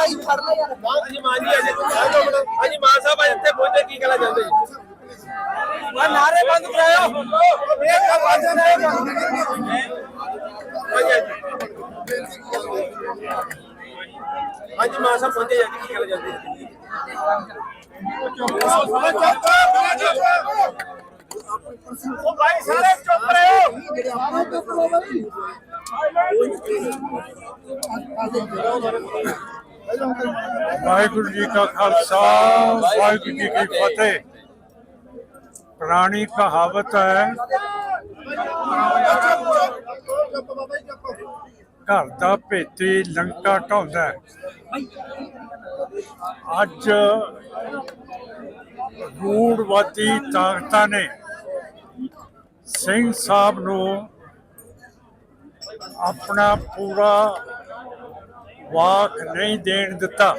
ਮਾਈ ਫੜ ਲੈ ਯਾਰ। ਹਾਂਜੀ ਮਾਨ ਜੀ ਅੱਜ ਹਾਂਜੀ ਮਾਨ ਸਾਹਿਬ ਅੱਜ ਇੱਥੇ ਪਹੁੰਚੇ ਕੀ ਕਹਿਣਾ ਚਾਹੁੰਦੇ ਜੀ? ਆ ਨਾਰੇ ਬੰਦ ਕਰਾਇਓ। ਇਹ ਕਾ ਬੰਦ ਹਾਂਜੀ ਹਾਂਜੀ। ਹਾਂਜੀ ਮਾਨ ਸਾਹਿਬ ਪਹੁੰਚੇ ਜੀ ਕੀ ਕਹਿਣਾ ਚਾਹੁੰਦੇ ਜੀ? ਉਹ ਭਾਈ ਸਾਰੇ ਚੁੱਪ ਰਹੋ। ਵਾਹਿਗੁਰੂ ਜੀ ਕਾ ਖਾਲਸਾ, ਵਾਹਿਗੁਰੂ ਜੀ ਕੀ ਫਤਿਹ। ਪੁਰਾਣੀ ਕਹਾਵਤ ਹੈ, ਘਰ ਦਾ ਭੇਤੀ ਲੰਕਾ ਢਾਉਂਦਾ ਅੱਜ ਰੂੜਵਾਦੀ ਤਾਕਤਾਂ ਨੇ ਸਿੰਘ ਸਾਹਿਬ ਨੂੰ ਆਪਣਾ ਪੂਰਾ ਵਾਕ ਨਹੀਂ ਦੇਣ ਦਿੱਤਾ।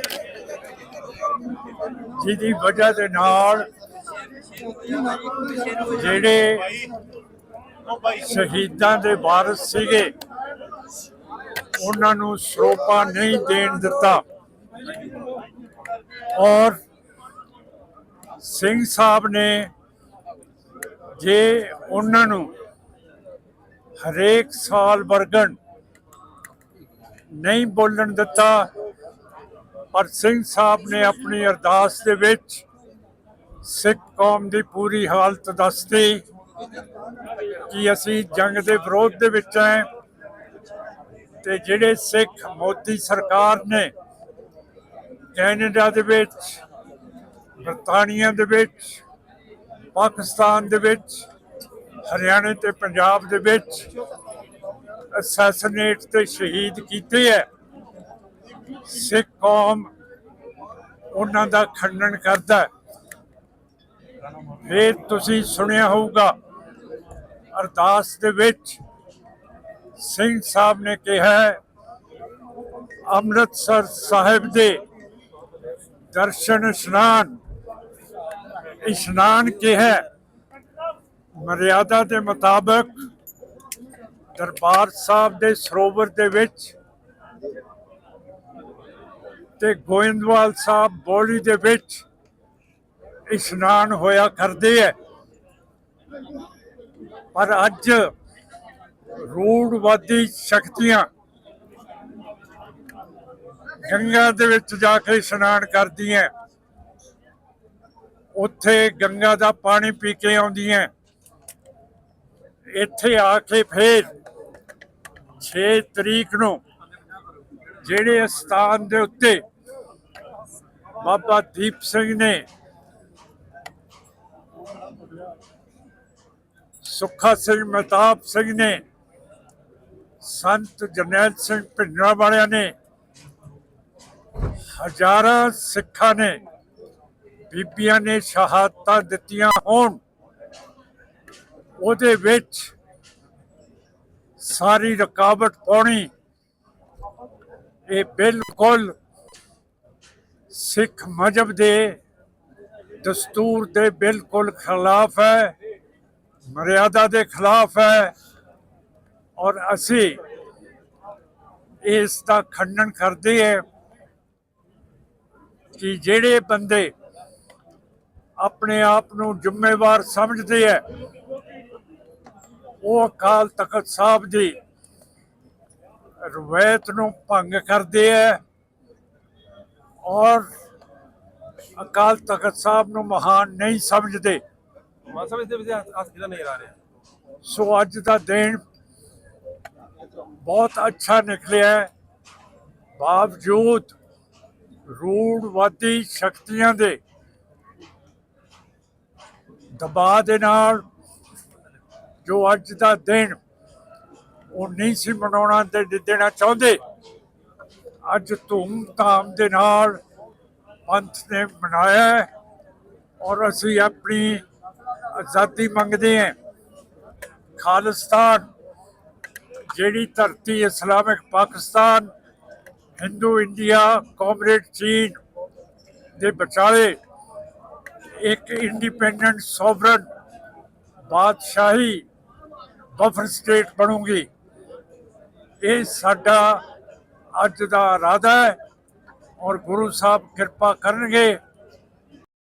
ਜਿਹਦੀ ਵਜ੍ਹਾ ਦੇ ਨਾਲ ਜਿਹੜੇ ਸ਼ਹੀਦਾਂ ਦੇ ਵਾਰਸ ਸੀਗੇ, ਉਹਨਾਂ ਨੂੰ ਸਰੋਪਾ ਨਹੀਂ ਦੇਣ ਦਿੱਤਾ। ਔਰ ਸਿੰਘ ਸਾਹਿਬ ਨੇ ਜੇ ਉਹਨਾਂ ਨੂੰ ਹਰੇਕ ਸਾਲ ਵਰਗਣ ਨਹੀਂ ਬੋਲਣ ਦਿੱਤਾ, ਪਰ ਸਿੰਘ ਸਾਹਿਬ ਨੇ ਆਪਣੀ ਅਰਦਾਸ ਦੇ ਵਿੱਚ ਸਿੱਖ ਕੌਮ ਦੀ ਪੂਰੀ ਹਾਲਤ ਦੱਸਤੀ ਕਿ ਅਸੀਂ ਜੰਗ ਦੇ ਵਿਰੋਧ ਦੇ ਵਿੱਚ ਹੈ ਤੇ ਜਿਹੜੇ ਸਿੱਖ ਮੋਦੀ ਸਰਕਾਰ ਨੇ ਕੈਨੇਡਾ ਦੇ ਵਿੱਚ, ਬਰਤਾਨੀਆ ਦੇ ਵਿੱਚ, ਪਾਕਿਸਤਾਨ ਦੇ ਵਿੱਚ, ਹਰਿਆਣਾ ਤੇ ਪੰਜਾਬ ਦੇ ਵਿੱਚ ਅਸੈਸੀਨੇਟ ਤੇ ਸ਼ਹੀਦ ਕੀਤੇ ਹੈ ਸਿੱਖ ਕੌਮ ਉਹਨਾਂ ਦਾ ਖੰਡਨ ਕਰਦਾ ਹੈ ਤੁਸੀਂ ਸੁਣਿਆ ਹੋਊਗਾ ਅਰਦਾਸ ਦੇ ਵਿੱਚ ਸਿੰਘ ਸਾਹਿਬ ਨੇ ਕਿਹਾ ਹੈ, ਅੰਮ੍ਰਿਤਸਰ ਸਾਹਿਬ ਦੇ ਦਰਸ਼ਨ ਇਸ਼ਨਾਨ ਇਸ਼ਨਾਨ ਕਿਹਾ ਮਰਿਆਦਾ ਦੇ ਮੁਤਾਬਕ ਦਰਬਾਰ ਸਾਹਿਬ ਦੇ ਸਰੋਵਰ ਦੇ ਵਿੱਚ ਤੇ ਗੋਇੰਦਵਾਲ ਸਾਹਿਬ ਬੋਲੀ ਦੇ ਵਿੱਚ ਇਸ਼ਨਾਨ ਹੋਇਆ ਕਰਦੇ ਹੈ ਪਰ ਅੱਜ ਰੂੜਵਾਦੀ ਸ਼ਕਤੀਆਂ ਗੰਗਾ ਦੇ ਵਿੱਚ ਜਾ ਕੇ ਇਸ਼ਨਾਨ ਕਰਦੀਆਂ। ਉੱਥੇ ਗੰਗਾ ਦਾ ਪਾਣੀ ਪੀ ਕੇ ਆਉਂਦੀਆਂ। ਇੱਥੇ ਆ ਕੇ ਫੇਰ 6 ਤਰੀਕ ਨੂੰ ਜਿਹੜੇ ਸਥਾਨ ਦੇ ਉੱਤੇ ਬਾਬਾ ਦੀਪ ਸਿੰਘ ਨੇ ਸੁੱਖਾ ਸਿੰਘ ਮਹਿਤਾਬ ਸਿੰਘ ਨੇ, ਸੰਤ ਜਰਨੈਲ ਸਿੰਘ ਭਿੰਡਰਾ ਵਾਲਿਆਂ ਨੇ, ਹਜ਼ਾਰਾਂ ਸਿੱਖਾਂ ਨੇ, ਬੀਬੀਆਂ ਨੇ ਸ਼ਹਾਦਤਾਂ ਦਿੱਤੀਆਂ ਹੋਣ। ਉਹਦੇ ਵਿੱਚ ਸਾਰੀ ਰੁਕਾਵਟ ਪਾਉਣੀ। ਇਹ ਬਿਲਕੁਲ ਸਿੱਖ ਮਜਬ ਦੇ ਦਸਤੂਰ ਦੇ ਬਿਲਕੁਲ ਖਿਲਾਫ ਹੈ, ਮਰਿਆਦਾ ਦੇ ਖਿਲਾਫ ਹੈ ਔਰ ਅਸੀਂ ਇਸ ਦਾ ਖੰਡਨ ਕਰਦੇ ਹਾਂ ਕਿ ਜਿਹੜੇ ਬੰਦੇ ਆਪਣੇ ਆਪ ਨੂੰ ਜ਼ਿੰਮੇਵਾਰ ਸਮਝਦੇ ਹੈ ਉਹ ਅਕਾਲ ਤਖਤ ਸਾਹਿਬ ਦੀ ਰਵਾਇਤ ਨੂੰ ਭੰਗ ਕਰਦੇ ਹੈ ਔਰ ਅਕਾਲ ਤਖਤ ਸਾਹਿਬ ਨੂੰ ਮਹਾਨ ਨਹੀਂ ਸਮਝਦੇ ਮਾਨ ਸਾਹਿਬ ਇਸ ਦੇ ਵਿੱਚ ਹੱਥ ਕਿਹਦਾ ਨਜ਼ਰ ਆ ਰਿਹਾ ਸੋ ਅੱਜ ਦਾ ਦਿਨ ਬਹੁਤ ਅੱਛਾ ਨਿਕਲਿਆ ਹੈ। ਬਾਵਜੂਦ ਰੂੜਵਾਦੀ ਸ਼ਕਤੀਆਂ ਦੇ ਦਬਾਅ ਦੇ ਨਾਲ ਜੋ ਅੱਜ ਦਾ ਦਿਨ ਉਹ ਨਹੀਂ ਸੀ ਮਨਾਉਣਾ ਤੇ ਦੇਣਾ ਚਾਹੁੰਦੇ, ਅੱਜ ਧੂਮ-ਧਾਮ ਦੇ ਨਾਲ ਪੰਥ ਨੇ ਮਨਾਇਆ ਔਰ ਅਸੀਂ ਆਪਣੀ ਆਜ਼ਾਦੀ ਮੰਗਦੇ ਹਾਂ। ਖਾਲਿਸਤਾਨ, ਜਿਹੜੀ ਧਰਤੀ Islamic Pakistan, Hindu India, comrade ਚੀਨ ਦੇ ਵਿਚਾਲੇ ਇੱਕ ਇੰਡੀਪੈਂਡੈਂਟ ਸੋਵਰਨ ਬਾਦਸ਼ਾਹੀ ਬਫਰ ਸਟੇਟ ਬਣੂਗੀ। ਇਹ ਸਾਡਾ ਅੱਜ ਦਾ ਇਰਾਦਾ ਹੈ। ਔਰ ਗੁਰੂ ਸਾਹਿਬ ਕਿਰਪਾ ਕਰਨਗੇ।